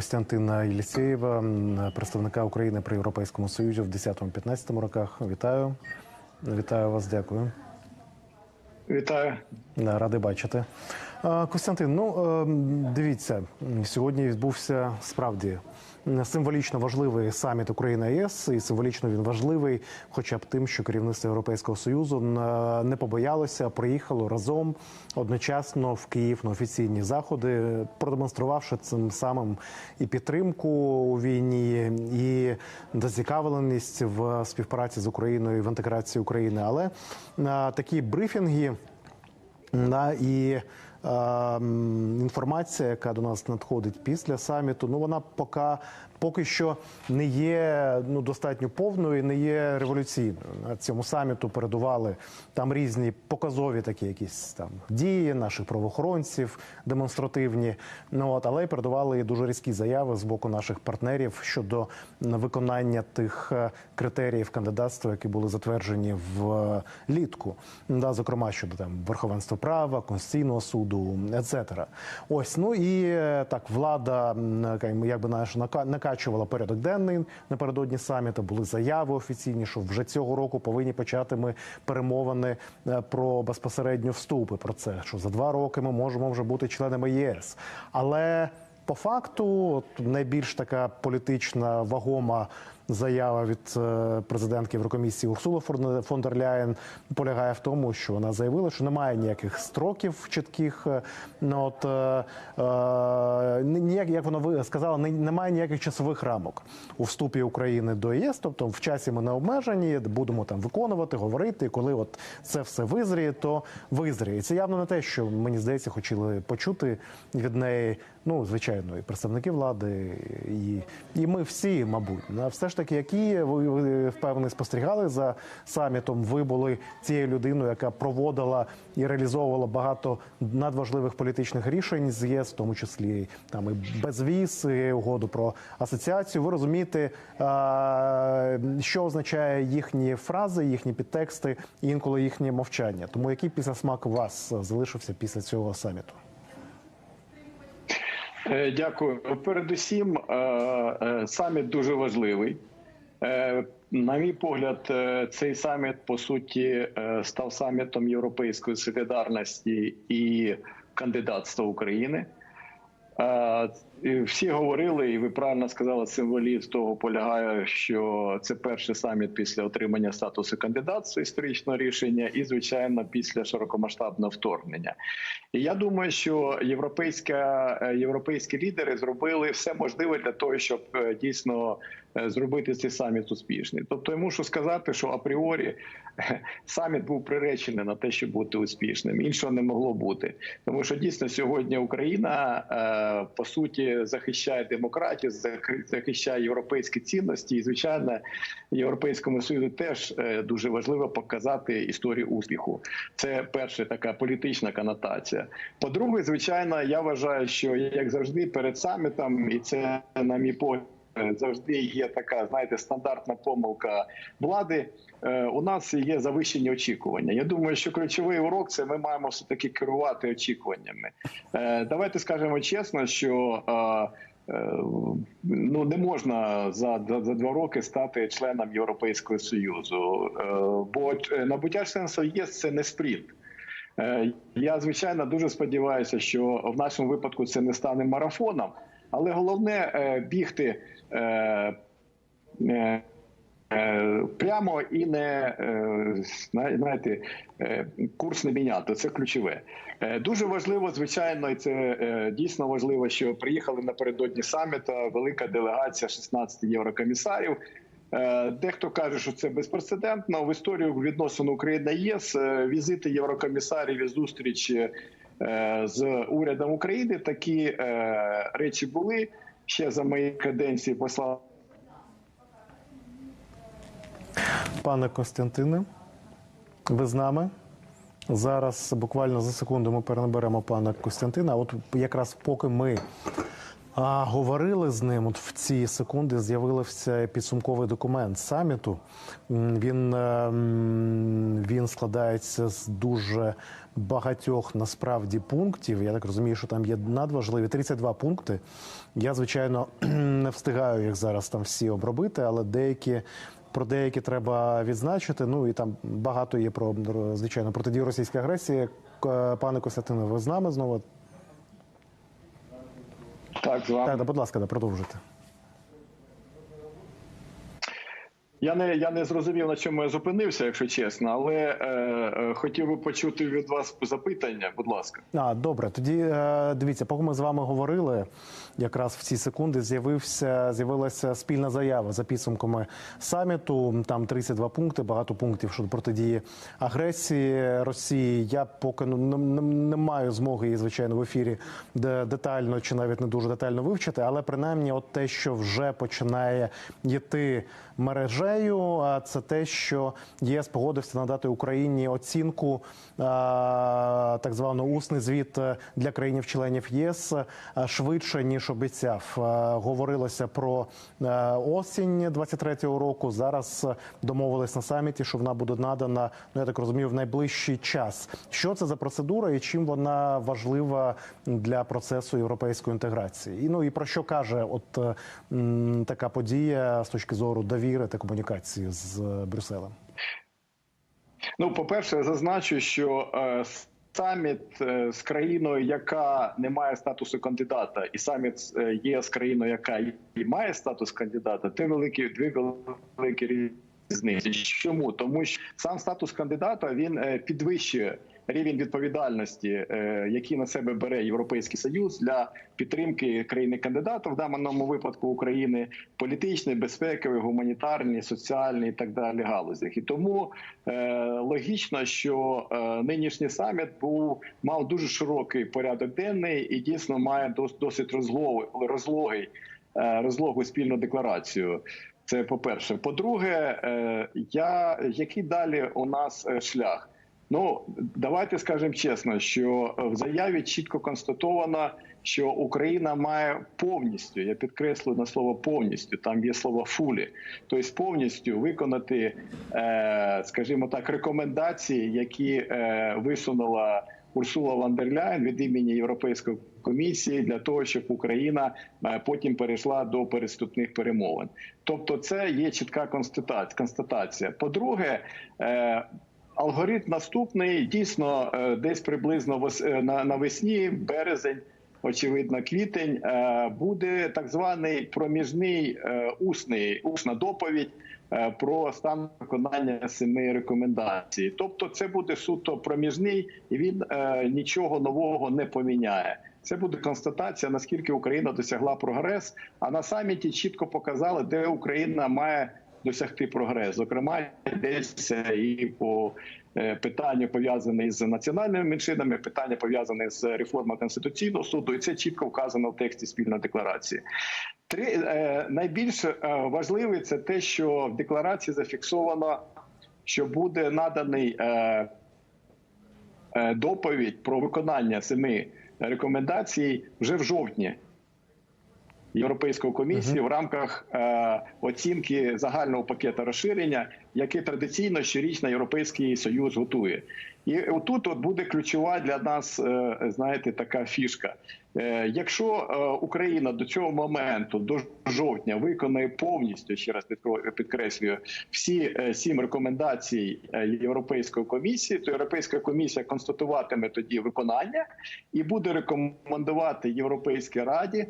Костянтина Єлісєєва, представника України при Європейському Союзі в 10-15 роках. Вітаю. Вітаю вас, дякую. Вітаю. Радий бачити. Костянтин, ну е, дивіться, сьогодні відбувся справді символічно важливий саміт Україна ЄС, і символічно він важливий, хоча б тим, що керівництво Європейського союзу е, не побоялося, приїхало разом одночасно в Київ на офіційні заходи, продемонструвавши цим самим і підтримку у війні, і зацікавленість в співпраці з Україною в інтеграції України. Але е, такі брифінги. Да, і інформація, яка до нас надходить після саміту, ну вона поки, поки що не є ну, достатньо повною, і не є революційною. На цьому саміту передували там різні показові такі якісь там дії наших правоохоронців, демонстративні. Ну от але й передували і дуже різкі заяви з боку наших партнерів щодо виконання тих е, критеріїв кандидатства, які були затверджені в е. Да, зокрема щодо там верховенства права, конституційного суду, etc. Ось ну і е, так влада якби наш нака- накачувала порядок денний напередодні саміту. Були заяви офіційні, що вже цього року повинні почати ми перемовини е, про безпосередньо вступи. Про це що за два роки ми можемо вже бути членами ЄС, але по факту, найбільш така політична вагома заява від е, президентки Єврокомісії Урсули Фон- дер Ляєн полягає в тому, що вона заявила, що немає ніяких строків чітких. е, Ну от е, ніяк, як вона сказала, не- немає ніяких часових рамок у вступі України до ЄС. Тобто в часі ми не обмежені, будемо там виконувати, говорити. І коли от це все визріє, то визріє. І це явно не те, що мені здається, хотіли почути від неї. Ну, звичайно, і представники влади, і, і ми всі, мабуть, На все ж таки, які ви, ви впевнений спостерігали за самітом. Ви були цією людиною, яка проводила і реалізовувала багато надважливих політичних рішень з ЄС, в тому числі там і безвіз, і угоду про асоціацію. Ви розумієте, що означає їхні фрази, їхні підтексти, і інколи їхнє мовчання. Тому який післясмак у вас залишився після цього саміту? Е, Дякую. Передусім, е, е, саміт дуже важливий. Е, На мій погляд, е, цей саміт по суті е, став самітом європейської солідарності і кандидатства України. Всі говорили, і ви правильно сказали, символізм того полягає, що це перший саміт після отримання статусу кандидатства історичного рішення, і звичайно після широкомасштабного вторгнення. І я думаю, що європейська європейські лідери зробили все можливе для того, щоб дійсно зробити цей саміт успішний. Тобто я мушу сказати, що апріорі е, саміт був приречений на те, щоб бути успішним. Іншого не могло бути, тому що дійсно сьогодні Україна е, по суті захищає демократію, захи- захищає європейські цінності, і звичайно, європейському союзу теж е, дуже важливо показати історію успіху. Це перша така політична конотація. По-друге, звичайно, я вважаю, що як завжди перед самітом, і це на мій погляд. Е, Завжди є така, знаєте, стандартна помилка влади. Е, У нас є завищені очікування. Я думаю, що ключовий урок це ми маємо все таки керувати очікуваннями. Е, Давайте скажемо чесно, що ну не можна за, за, два роки стати членом Європейського союзу, бо набуття членства ЄС це не спринт. Я звичайно дуже сподіваюся, що в нашому випадку це не стане марафоном, але головне е, бігти. е, е, Прямо і не знаєте, курс не міняти. Це ключове. Дуже важливо, звичайно, і це дійсно важливо, що приїхали напередодні саміта велика делегація 16 єврокомісарів. Дехто каже, що це безпрецедентно в історію відносин України ЄС. Візити єврокомісарів і зустрічі е, з урядом України. Такі е, речі були ще за моєї каденції. Посла Пане Костянтине, ви з нами? Зараз буквально за секунду ми перенаберемо пана Костянтина. От якраз поки ми А говорили з ним. От в ці секунди з'явився підсумковий документ саміту. Він, е, він складається з дуже багатьох насправді пунктів. Я так розумію, що там є надважливі 32 пункти. Я звичайно не встигаю їх зараз там всі обробити, але деякі. Про деякі треба відзначити. Ну і там багато є про звичайно протидію російській агресії. К- Пане Костянтине, ви з нами знову? Так, з вами. Так, да, будь ласка, да, продовжуйте. Я не я не зрозумів на чому я зупинився, якщо чесно, але е, е, хотів би почути від вас запитання. Будь ласка. А, добре, тоді е, дивіться, поки ми з вами говорили, якраз в ці секунди з'явився з'явилася спільна заява за підсумками саміту. Там 32 пункти, багато пунктів щодо протидії агресії Росії. Я поки ну, не, не, не маю змоги її, звичайно, в ефірі де, детально чи навіть не дуже детально вивчити, але принаймні, от те, що вже починає йти мережею, а це те, що ЄС погодився надати Україні оцінку так званого усний звіт для країнів-членів ЄС швидше ніж обіцяв. Говорилося про осінь 23-го року. Зараз домовились на саміті, що вона буде надана. Ну я так розумію, в найближчий час. Що це за процедура і чим вона важлива для процесу європейської інтеграції? І ну і про що каже от е, така подія з точки зору довіри та комунікації з е, Брюсселем? Ну, по-перше, я зазначу, що е, саміт е, з країною, яка не має статусу кандидата, і саміт є з країною, яка і має статус кандидата, це великі дві великі різниці. Чому? Тому що сам статус кандидата він підвищує рівень відповідальності, е, який на себе бере Європейський Союз для підтримки країни кандидата в даному випадку України політичної, безпекової, гуманітарної, соціальної і так далі галузях. І тому е, логічно, що е, нинішній саміт був мав дуже широкий порядок денний і дійсно має дос, досить розлогий, розлогу спільну декларацію. Це по перше. По-друге, е, я який далі у нас шлях? Ну давайте скажемо чесно, що в заяві чітко констатовано, що Україна має повністю, я підкреслюю на слово повністю, там є слово фулі, тобто повністю виконати, е, скажімо так, рекомендації, які е, висунула Урсула Ван від імені Європейської комісії для того, щоб Україна е, потім перейшла до переступних перемовин. Тобто, це є чітка констатація. По-друге, е, Алгоритм наступний дійсно е, десь приблизно е, навесні, березень, очевидно, квітень е, буде так званий проміжний усний усна доповідь про стан виконання семи рекомендацій. Тобто, це буде суто проміжний, і він нічого нового не поміняє. Це буде констатація, наскільки Україна досягла прогрес. А на саміті чітко показали, де Україна має досягти прогрес. Зокрема, йдеться і по е, питанню пов'язані з національними меншинами, питання пов'язане з реформою конституційного суду, і це чітко вказано в тексті спільної декларації. Три е, найбільш е, важливе це те, що в декларації зафіксовано, що буде наданий доповідь про виконання семи рекомендацій вже в жовтні. Європейської комісії в рамках е, оцінки загального пакету розширення, яке традиційно щорічно Європейський Союз готує. І отут от буде ключова для нас, е, знаєте, така фішка. Е, якщо е, Україна до цього моменту, до жовтня, виконає повністю ще раз підкреслюю всі сім рекомендацій Європейської комісії, то Європейська комісія констатуватиме тоді виконання і буде рекомендувати Європейській раді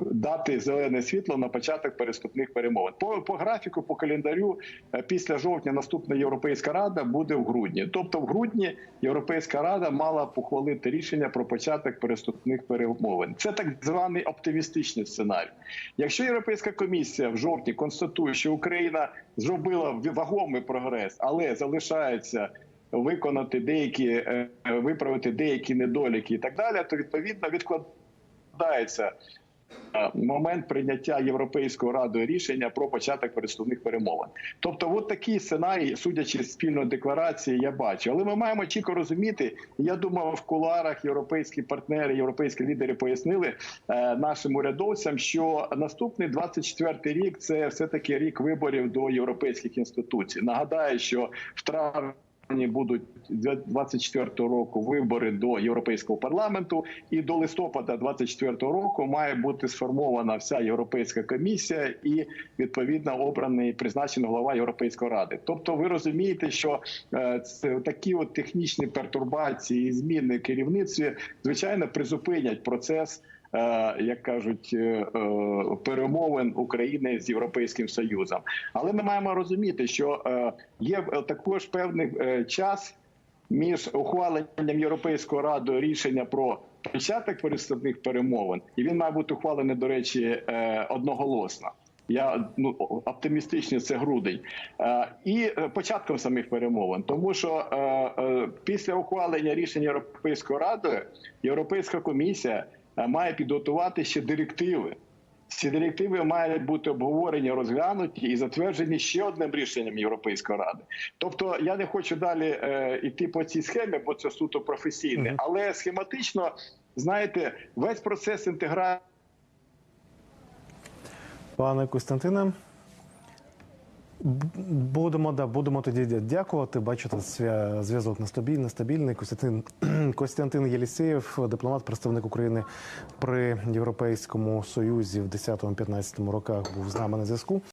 дати зелене світло на початок переступних перемовин. По, по графіку, по календарю, е, після жовтня наступна Європейська рада буде в грудні. Тобто, в грудні Європейська рада мала похвалити рішення про початок переступних перемовин. Це так званий оптимістичний сценарій. Якщо Європейська комісія в жовтні констатує, що Україна зробила вагомий прогрес, але залишається виконати деякі е, виправити деякі недоліки і так далі, то відповідно відкладається е, момент прийняття Європейською радою рішення про початок переступних перемовин. Тобто, от такий сценарій, судячи з спільної декларації, я бачу. Але ми маємо чітко розуміти. Я думаю, в куларах європейські партнери, європейські лідери пояснили е, нашим урядовцям, що наступний 24-й рік це все таки рік виборів до європейських інституцій. Нагадаю, що в травні будуть 24 року вибори до європейського парламенту, і до листопада 24 року має бути сформована вся європейська комісія і відповідно обраний призначений голова Європейської ради. Тобто, ви розумієте, що е, це такі от технічні пертурбації і зміни керівництві звичайно призупинять процес. Е, Як кажуть, е, е, перемовин України з європейським союзом, але ми маємо розуміти, що є також певний час між ухваленням Європейською радою рішення про початок переступних перемовин, і він має бути ухвалений, до речі, одноголосно. Я ну оптимістичний це грудень. І початком самих перемовин, тому що після ухвалення рішення Європейською радою Європейська комісія має підготувати ще директиви. Ці директиви мають бути обговорені, розглянуті і затверджені ще одним рішенням Європейської ради. Тобто я не хочу далі е, йти по цій схемі, бо це суто професійне, але схематично, знаєте, весь процес інтеграції. Пане Костянтине, будемо да будемо тоді дякувати. Бачите, зв'язок нестабільний, стабільний. Костянтин Костянтин Єлісєєв, дипломат, представник України при Європейському Союзі в 10-15 роках, був з нами на зв'язку.